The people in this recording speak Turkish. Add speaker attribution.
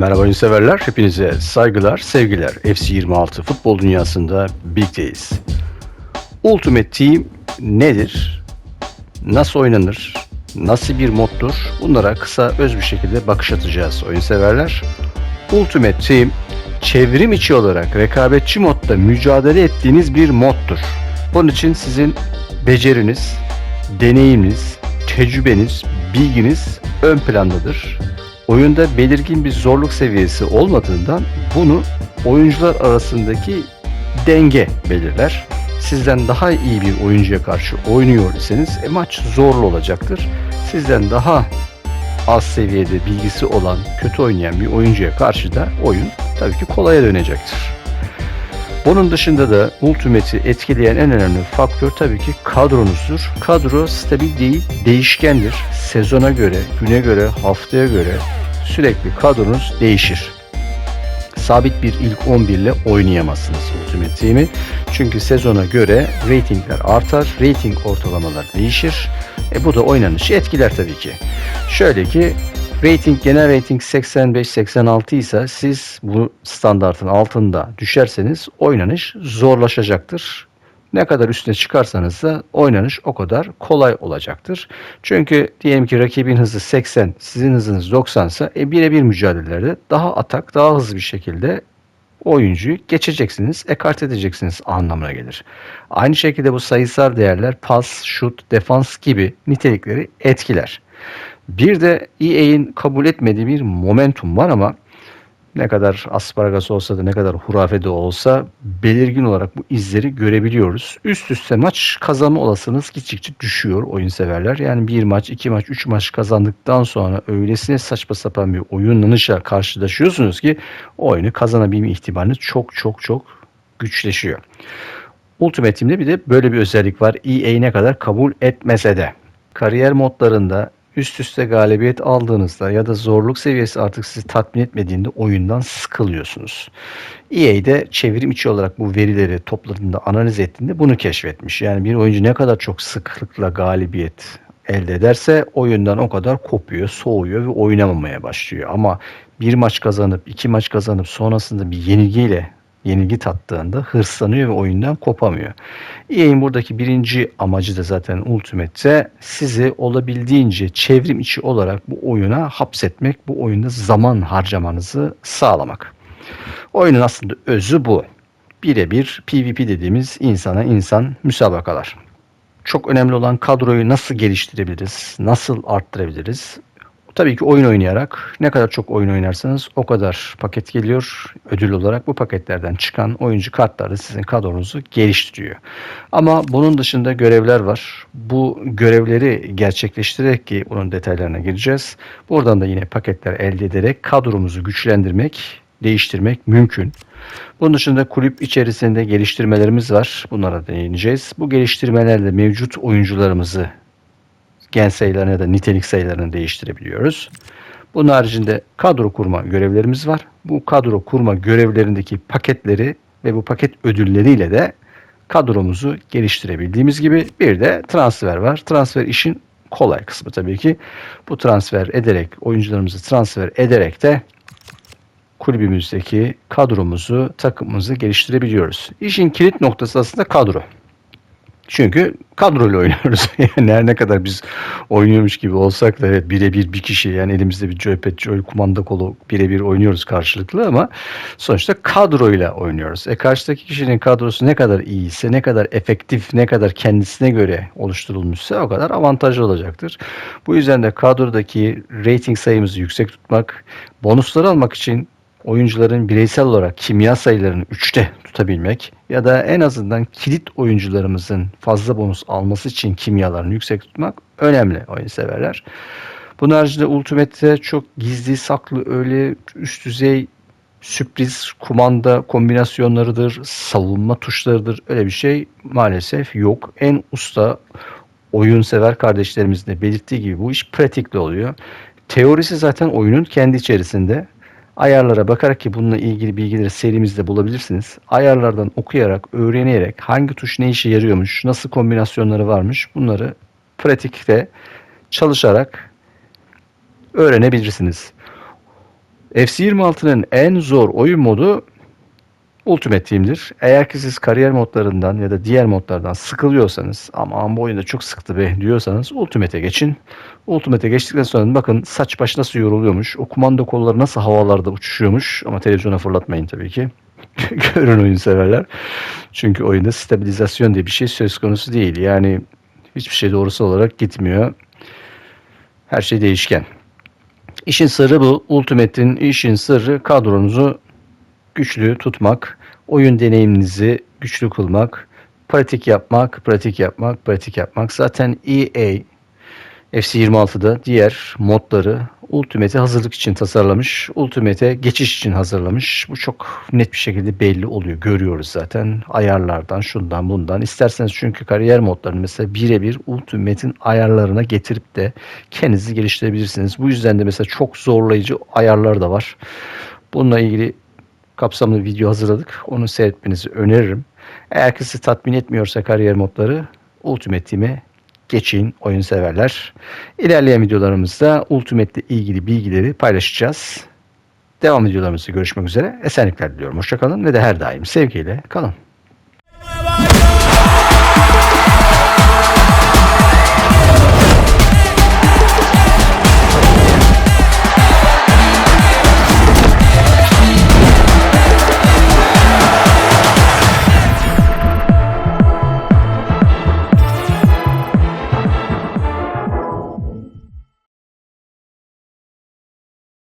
Speaker 1: Merhaba oyun severler, hepinize saygılar, sevgiler. FC26 futbol dünyasında birlikteyiz. Ultimate Team nedir? Nasıl oynanır? Nasıl bir moddur? Bunlara kısa öz bir şekilde bakış atacağız oyun severler. Ultimate Team çevrim içi olarak rekabetçi modda mücadele ettiğiniz bir moddur. Bunun için sizin beceriniz, deneyiminiz, tecrübeniz, bilginiz ön plandadır. Oyunda belirgin bir zorluk seviyesi olmadığından bunu oyuncular arasındaki denge belirler. Sizden daha iyi bir oyuncuya karşı oynuyor iseniz e, maç zorlu olacaktır. Sizden daha az seviyede bilgisi olan, kötü oynayan bir oyuncuya karşı da oyun tabii ki kolaya dönecektir. Bunun dışında da Ultimate'i etkileyen en önemli faktör tabii ki kadronuzdur. Kadro stabil değil, değişkendir. Sezona göre, güne göre, haftaya göre sürekli kadronuz değişir. Sabit bir ilk 11 ile oynayamazsınız Ultimate Team'i. Çünkü sezona göre ratingler artar, rating ortalamalar değişir. E bu da oynanışı etkiler tabii ki. Şöyle ki Rating genel rating 85-86 ise siz bu standartın altında düşerseniz oynanış zorlaşacaktır. Ne kadar üstüne çıkarsanız da oynanış o kadar kolay olacaktır. Çünkü diyelim ki rakibin hızı 80, sizin hızınız 90 ise e, birebir mücadelelerde daha atak, daha hızlı bir şekilde oyuncuyu geçeceksiniz, ekart edeceksiniz anlamına gelir. Aynı şekilde bu sayısal değerler pas, şut, defans gibi nitelikleri etkiler. Bir de EA'in kabul etmediği bir momentum var ama ne kadar asparagas olsa da ne kadar hurafe de olsa belirgin olarak bu izleri görebiliyoruz. Üst üste maç kazanma olasılığınız gittikçe düşüyor oyun severler. Yani bir maç, iki maç, üç maç kazandıktan sonra öylesine saçma sapan bir oyunlanışa karşılaşıyorsunuz ki oyunu kazanabilme ihtimaliniz çok çok çok güçleşiyor. Ultimate Team'de bir de böyle bir özellik var. EA ne kadar kabul etmese de. Kariyer modlarında üst üste galibiyet aldığınızda ya da zorluk seviyesi artık sizi tatmin etmediğinde oyundan sıkılıyorsunuz. EA'de çevrim içi olarak bu verileri topladığında analiz ettiğinde bunu keşfetmiş. Yani bir oyuncu ne kadar çok sıklıkla galibiyet elde ederse oyundan o kadar kopuyor, soğuyor ve oynamamaya başlıyor. Ama bir maç kazanıp, iki maç kazanıp sonrasında bir yenilgiyle yenilgi tattığında hırslanıyor ve oyundan kopamıyor. EA'in buradaki birinci amacı da zaten Ultimate'te sizi olabildiğince çevrim içi olarak bu oyuna hapsetmek, bu oyunda zaman harcamanızı sağlamak. Oyunun aslında özü bu. Birebir PvP dediğimiz insana insan müsabakalar. Çok önemli olan kadroyu nasıl geliştirebiliriz, nasıl arttırabiliriz? Tabii ki oyun oynayarak ne kadar çok oyun oynarsanız o kadar paket geliyor. Ödül olarak bu paketlerden çıkan oyuncu kartları sizin kadronuzu geliştiriyor. Ama bunun dışında görevler var. Bu görevleri gerçekleştirerek ki bunun detaylarına gireceğiz. Buradan da yine paketler elde ederek kadromuzu güçlendirmek, değiştirmek mümkün. Bunun dışında kulüp içerisinde geliştirmelerimiz var. Bunlara değineceğiz. Bu geliştirmelerle mevcut oyuncularımızı gen sayılarını ya da nitelik sayılarını değiştirebiliyoruz. Bunun haricinde kadro kurma görevlerimiz var. Bu kadro kurma görevlerindeki paketleri ve bu paket ödülleriyle de kadromuzu geliştirebildiğimiz gibi bir de transfer var. Transfer işin kolay kısmı tabii ki. Bu transfer ederek, oyuncularımızı transfer ederek de kulübümüzdeki kadromuzu, takımımızı geliştirebiliyoruz. İşin kilit noktası aslında kadro. Çünkü kadroyla oynuyoruz. yani her ne kadar biz oynuyormuş gibi olsak da evet birebir bir kişi yani elimizde bir joypad, joy kumanda kolu birebir oynuyoruz karşılıklı ama sonuçta kadroyla oynuyoruz. E karşıdaki kişinin kadrosu ne kadar iyiyse, ne kadar efektif, ne kadar kendisine göre oluşturulmuşsa o kadar avantajlı olacaktır. Bu yüzden de kadrodaki rating sayımızı yüksek tutmak, bonusları almak için oyuncuların bireysel olarak kimya sayılarını 3'te tutabilmek ya da en azından kilit oyuncularımızın fazla bonus alması için kimyalarını yüksek tutmak önemli oyun severler. Bunun haricinde Ultimate'de çok gizli saklı öyle üst düzey sürpriz kumanda kombinasyonlarıdır, savunma tuşlarıdır öyle bir şey maalesef yok. En usta oyun sever kardeşlerimizin de belirttiği gibi bu iş pratikle oluyor. Teorisi zaten oyunun kendi içerisinde. Ayarlara bakarak ki bununla ilgili bilgileri serimizde bulabilirsiniz. Ayarlardan okuyarak, öğrenerek hangi tuş ne işe yarıyormuş, nasıl kombinasyonları varmış bunları pratikte çalışarak öğrenebilirsiniz. FC26'nın en zor oyun modu Ultimate Team'dir. Eğer ki siz kariyer modlarından ya da diğer modlardan sıkılıyorsanız ama bu oyunda çok sıktı be diyorsanız Ultimate'e geçin. Ultimate'e geçtikten sonra bakın saç baş nasıl yoruluyormuş. O kumanda kolları nasıl havalarda uçuşuyormuş. Ama televizyona fırlatmayın tabii ki. Görün oyun severler. Çünkü oyunda stabilizasyon diye bir şey söz konusu değil. Yani hiçbir şey doğrusu olarak gitmiyor. Her şey değişken. İşin sırrı bu. Ultimate'in işin sırrı kadronuzu güçlü tutmak, oyun deneyiminizi güçlü kılmak, pratik yapmak, pratik yapmak, pratik yapmak. Zaten EA FC26'da diğer modları Ultimate'e hazırlık için tasarlamış. Ultimate'e geçiş için hazırlamış. Bu çok net bir şekilde belli oluyor. Görüyoruz zaten ayarlardan, şundan bundan. İsterseniz çünkü kariyer modlarını mesela birebir Ultimate'in ayarlarına getirip de kendinizi geliştirebilirsiniz. Bu yüzden de mesela çok zorlayıcı ayarlar da var. Bununla ilgili kapsamlı video hazırladık. Onu seyretmenizi öneririm. Eğer ki sizi tatmin etmiyorsa kariyer modları Ultimate Team'e geçin oyun severler. İlerleyen videolarımızda Ultimate ile ilgili bilgileri paylaşacağız. Devam videolarımızda görüşmek üzere. Esenlikler diliyorum. Hoşçakalın ve de her daim sevgiyle kalın.